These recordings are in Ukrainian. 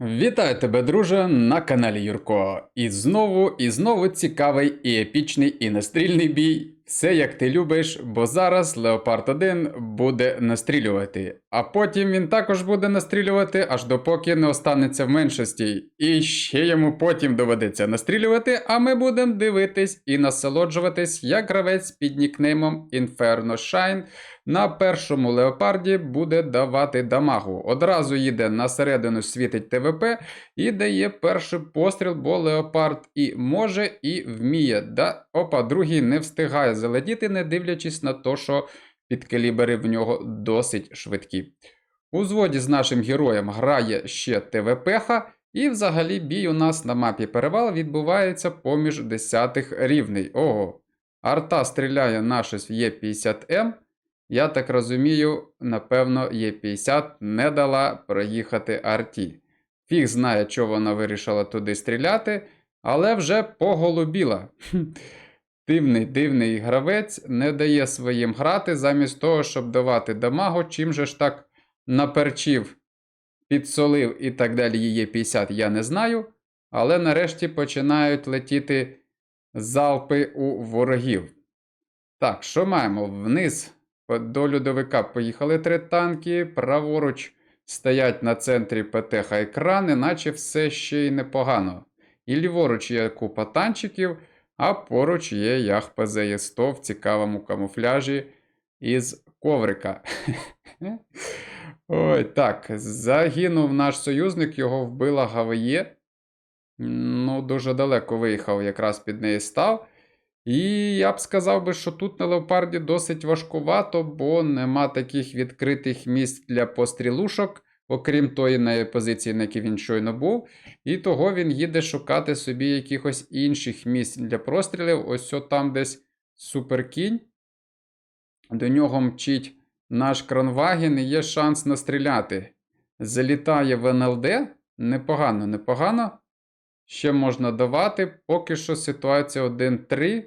Вітаю тебе, друже, на каналі Юрко. І знову, і знову цікавий і епічний і настрільний бій. Все як ти любиш, бо зараз Леопард 1 буде настрілювати, а потім він також буде настрілювати, аж допоки не останеться в меншості. І ще йому потім доведеться настрілювати, а ми будемо дивитись і насолоджуватись, як гравець під нікнеймом Inferno Shine на першому леопарді буде давати дамагу. Одразу їде на середину світить ТВП і дає перший постріл, бо леопард і може, і вміє. Да? Опа, другий не встигає залетіти, не дивлячись на те, що підкалібери в нього досить швидкі. У зводі з нашим героєм грає ще ТВП-ха, і взагалі бій у нас на мапі перевал відбувається поміж десятих рівней. Ого, арта стріляє на щось в Є50М. Я так розумію, напевно, Є50 не дала проїхати арті. Фіг знає, чого вона вирішила туди стріляти, але вже поголубіла. Дивний, дивний гравець не дає своїм грати, замість того, щоб давати дамагу, чим же ж так наперчив, підсолив і так далі її 50, я не знаю. Але нарешті починають летіти залпи у ворогів. Так, що маємо? Вниз до льодовика поїхали три танки, праворуч стоять на центрі ПТХ екрани, наче все ще й непогано. І ліворуч є купа танчиків, а поруч є ях ПЗЄ-100 в цікавому камуфляжі із коврика. Ой, так, загинув наш союзник, його вбила ГВЄ. Ну, дуже далеко виїхав, якраз під неї став. І я б сказав би, що тут на леопарді досить важкувато, бо нема таких відкритих місць для пострілушок, окрім тої на позиції, на якій він щойно був. І того він їде шукати собі якихось інших місць для прострілів. Ось там десь суперкінь. До нього мчить наш кронваген і є шанс настріляти. Залітає в НЛД. Непогано, непогано. Ще можна давати. Поки що ситуація 1-3.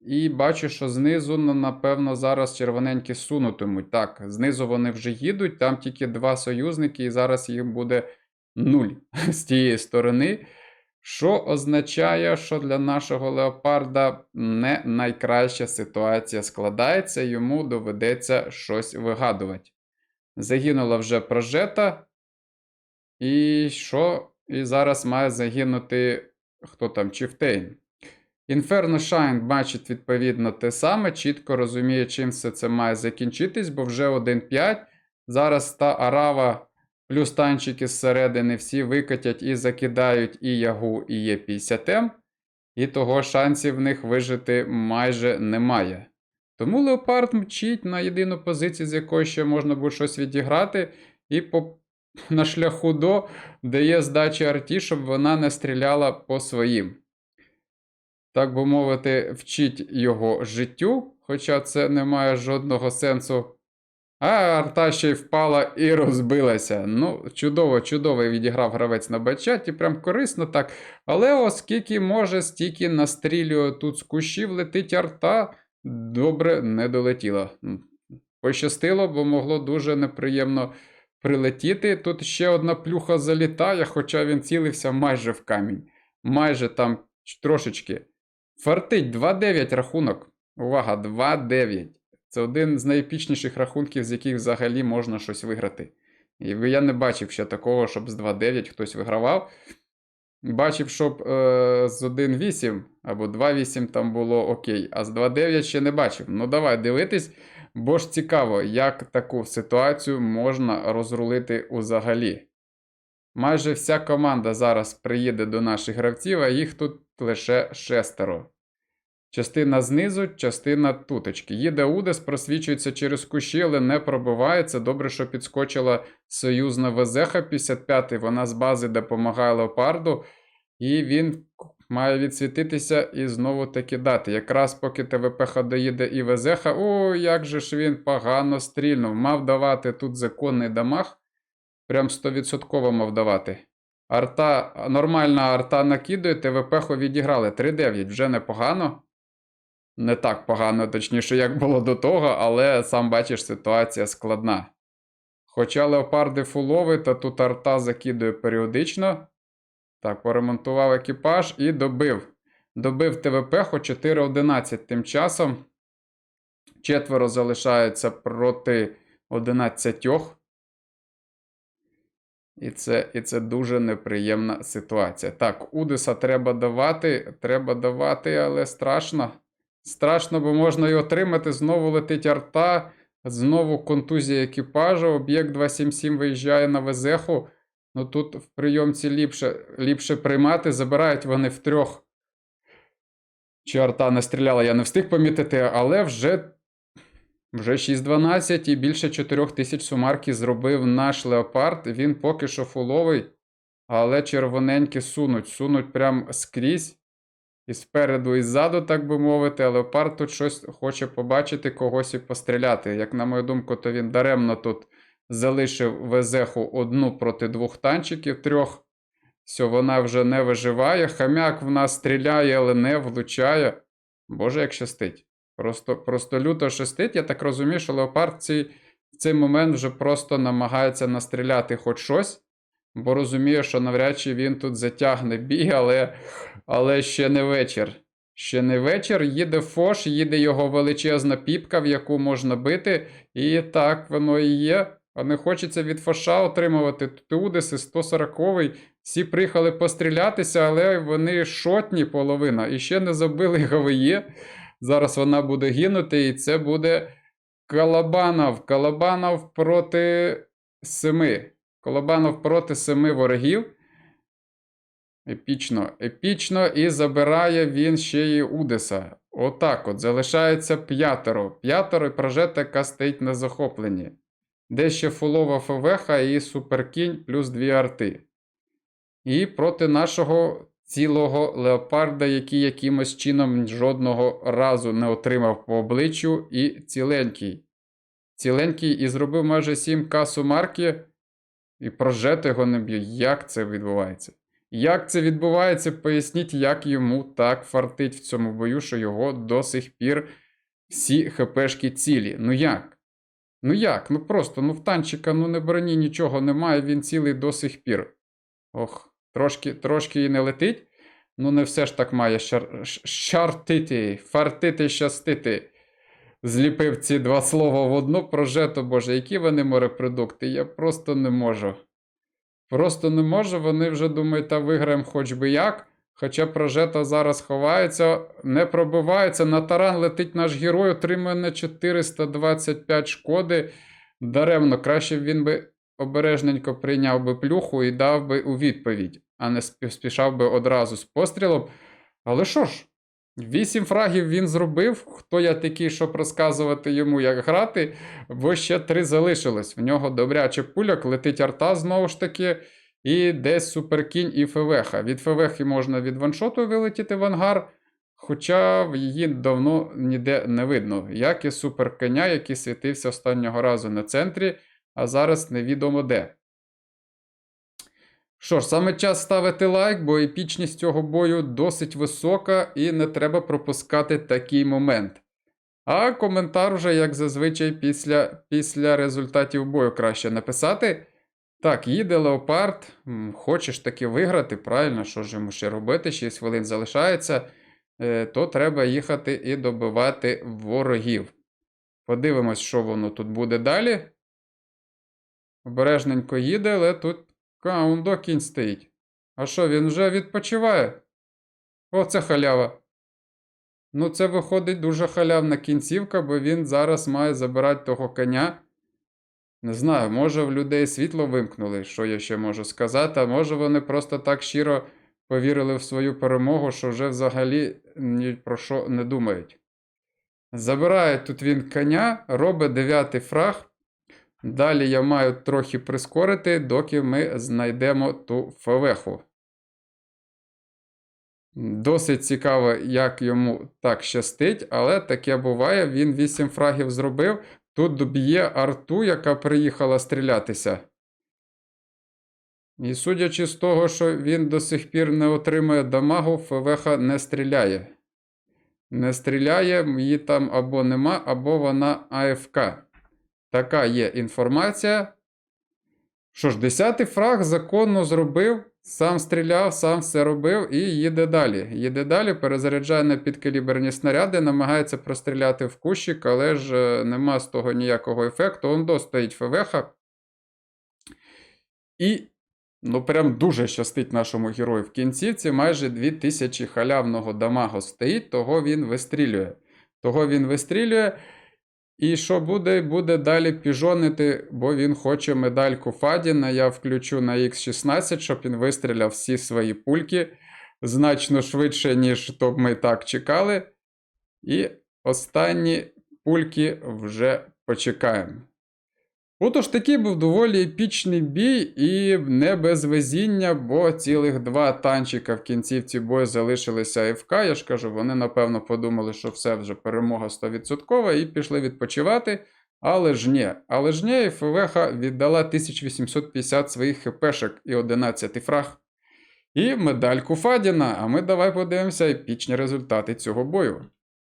І бачу, що знизу, ну, напевно, зараз червоненькі сунутимуть. Так, знизу вони вже їдуть, там тільки два союзники, і зараз їх буде нуль з тієї сторони. Що означає, що для нашого леопарда не найкраща ситуація складається, йому доведеться щось вигадувати. Загинула вже прожета. І що? І зараз має загинути хто там, Чіфтейн. Inferno Shine бачить відповідно те саме, чітко розуміє, чим все це має закінчитись, бо вже 1-5. Зараз та арава плюс танчики зсередини всі викатять і закидають і ягу, і є 50 м і того шансів в них вижити майже немає. Тому Леопард мчить на єдину позицію, з якої ще можна буде щось відіграти, і по на шляху до дає здачі арті, щоб вона не стріляла по своїм. Так би мовити, вчить його життю, хоча це не має жодного сенсу. А арта ще й впала і розбилася. Ну, чудово, чудово відіграв гравець на бачаті, прям корисно так. Але оскільки може, стільки настрілює тут з кущів, летить арта, добре не долетіла. Пощастило, бо могло дуже неприємно прилетіти. Тут ще одна плюха залітає, хоча він цілився майже в камінь. Майже там трошечки. Фартить 2-9 рахунок. Увага, 2-9. Це один з найепічніших рахунків, з яких взагалі можна щось виграти. І я не бачив ще такого, щоб з 2-9 хтось вигравав. Бачив, щоб е, з 1-8 або 2-8 там було окей, а з 2-9 ще не бачив. Ну, давай дивитись, бо ж цікаво, як таку ситуацію можна розрулити взагалі. Майже вся команда зараз приїде до наших гравців, а їх тут лише шестеро. Частина знизу, частина туточки. Їде Удес, просвічується через кущі, але не пробивається. Добре, що підскочила союзна Везеха 55 Вона з бази допомагає леопарду, і він має відсвітитися і знову таки дати. Якраз поки ТВП доїде і Везеха, о, як же ж він погано стрільнув. Мав давати тут законний дамаг. Прям 100% мав давати. Арта, нормальна арта накидує, ТВП відіграли 3-9, вже непогано. Не так погано, точніше, як було до того, але сам бачиш, ситуація складна. Хоча леопарди фулові, та тут арта закидує періодично. Так, поремонтував екіпаж і добив. Добив ТВП, хоч 4-11 тим часом. Четверо залишається проти 11. І це, і це дуже неприємна ситуація. Так, Удиса треба давати, треба давати, але страшно. Страшно, бо можна і отримати. Знову летить арта, знову контузія екіпажу. Об'єкт 277 виїжджає на Везеху. Ну тут в прийомці ліпше, ліпше приймати. Забирають вони в трьох. Чи арта не стріляла, я не встиг помітити, але вже вже 6.12 і більше 4 тисяч сумарки зробив наш леопард. Він поки що фуловий, але червоненькі сунуть. Сунуть прям скрізь. І спереду, і ззаду, так би мовити, леопард тут щось хоче побачити, когось і постріляти. Як на мою думку, то він даремно тут залишив Везеху одну проти двох танчиків, трьох. Все, вона вже не виживає. Хам'як в нас стріляє, але не влучає. Боже, як щастить. Просто, просто люто щастить. Я так розумію, що леопард ці, в цей момент вже просто намагається настріляти хоч щось, бо розуміє, що навряд чи він тут затягне бій, але, але ще не вечір. Ще не вечір, їде Фош, їде його величезна піпка, в яку можна бити. І так воно і є. А не хочеться від Фоша отримувати Тудиси 140-й. Всі приїхали пострілятися, але вони шотні половина. І ще не забили ГВЄ. Зараз вона буде гинути, і це буде Калабанов. Калабанов проти семи. Колобанов проти семи ворогів. Епічно, епічно, і забирає він ще й Удеса. Отак от. Залишається п'ятеро. П'ятеро і прожета, яка стоїть на захопленні. Де ще фулова ФВХ і Суперкінь плюс дві арти. І проти нашого цілого леопарда, який якимось чином жодного разу не отримав по обличчю, і ціленький. Ціленький і зробив майже 7к сумарки, і прожети його не б'є. Як це відбувається? Як це відбувається, поясніть, як йому так фартить в цьому бою, що його до сих пір всі хпшки цілі. Ну як? Ну як? Ну просто, ну в танчика ну не броні нічого немає, він цілий до сих пір. Ох, трошки трошки і не летить. Ну, не все ж так має щар... щартити, фартити, щастити. Зліпив ці два слова в одну прожето, Боже, які вони морепродукти? Я просто не можу. Просто не можу, вони вже думають, та виграємо хоч би як. Хоча прожета зараз ховається, не пробивається. На таран летить наш герой, отримує на 425 шкоди. Даремно, краще б він би обережненько прийняв би плюху і дав би у відповідь, а не спішав би одразу з пострілом. Але що ж, вісім фрагів він зробив. Хто я такий, щоб розказувати йому, як грати, бо ще три залишилось. В нього добряче пуляк, летить арта знову ж таки. І десь суперкінь і ФВХ. Від ФВХ можна від ваншоту вилетіти в ангар, хоча її давно ніде не видно, як і суперконя, який світився останнього разу на центрі, а зараз невідомо де. Що ж, саме час ставити лайк, бо епічність цього бою досить висока і не треба пропускати такий момент. А коментар вже, як зазвичай, після, після результатів бою краще написати. Так, їде Леопард. Хочеш таки виграти, правильно, що ж йому ще робити? 6 хвилин залишається, е, то треба їхати і добивати ворогів. Подивимось, що воно тут буде далі. Обережненько їде, але тут каундо кінь стоїть. А що, він вже відпочиває? О, це халява. Ну, це виходить дуже халявна кінцівка, бо він зараз має забирати того коня. Не знаю, може в людей світло вимкнули, що я ще можу сказати, а може вони просто так щиро повірили в свою перемогу, що вже взагалі ні про що не думають. Забирає тут він коня, робить дев'ятий фраг. Далі я маю трохи прискорити, доки ми знайдемо ту фавеху. Досить цікаво, як йому так щастить, але таке буває. Він 8 фрагів зробив. Тут доб'є арту, яка приїхала стрілятися. І судячи з того, що він до сих пір не отримує дамагу, ФВХ не стріляє. Не стріляє, її там або нема, або вона АФК. Така є інформація. Що ж, десятий фраг законно зробив, сам стріляв, сам все робив і їде далі. Їде далі, перезаряджає на підкаліберні снаряди, намагається простріляти в кущик, але ж е, нема з того ніякого ефекту. Он достоїть ФВХ. І ну прям дуже щастить нашому герою. В кінцівці майже 2000 халявного дамагу стоїть, того він вистрілює. Того він вистрілює. І що буде? Буде далі піжонити, бо він хоче медальку Фадіна. Я включу на X16, щоб він вистріляв всі свої пульки значно швидше, ніж то б ми так чекали. І останні пульки вже почекаємо. Отож, такий був доволі епічний бій і не без везіння, бо цілих два танчика в кінцівці бою залишилися ФК. Я ж кажу, вони напевно подумали, що все вже перемога 100% і пішли відпочивати. Але ж ні. Але ж ні, ФВХ віддала 1850 своїх хпшок і 11 фраг. І медальку Фадіна. А ми давай подивимося епічні результати цього бою.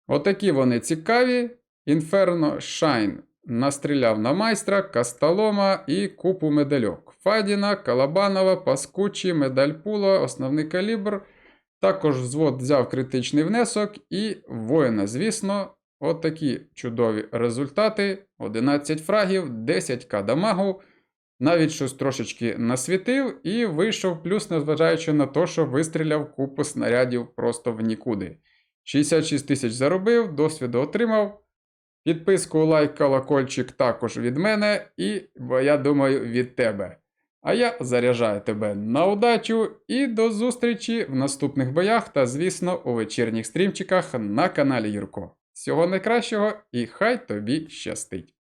Отакі вони цікаві. Inferno Shine настріляв на майстра, Касталома і купу медальок. Фадіна, Калабанова, Паскучі, медаль Пула, основний калібр. Також взвод взяв критичний внесок і воїна, звісно, отакі чудові результати. 11 фрагів, 10к дамагу. Навіть щось трошечки насвітив і вийшов плюс, незважаючи на те, що вистріляв купу снарядів просто в нікуди. 66 тисяч заробив, досвіду отримав. Підписку, лайк, колокольчик також від мене, і, я думаю, від тебе. А я заряджаю тебе на удачу і до зустрічі в наступних боях та, звісно, у вечірніх стрімчиках на каналі Юрко. Всього найкращого і хай тобі щастить!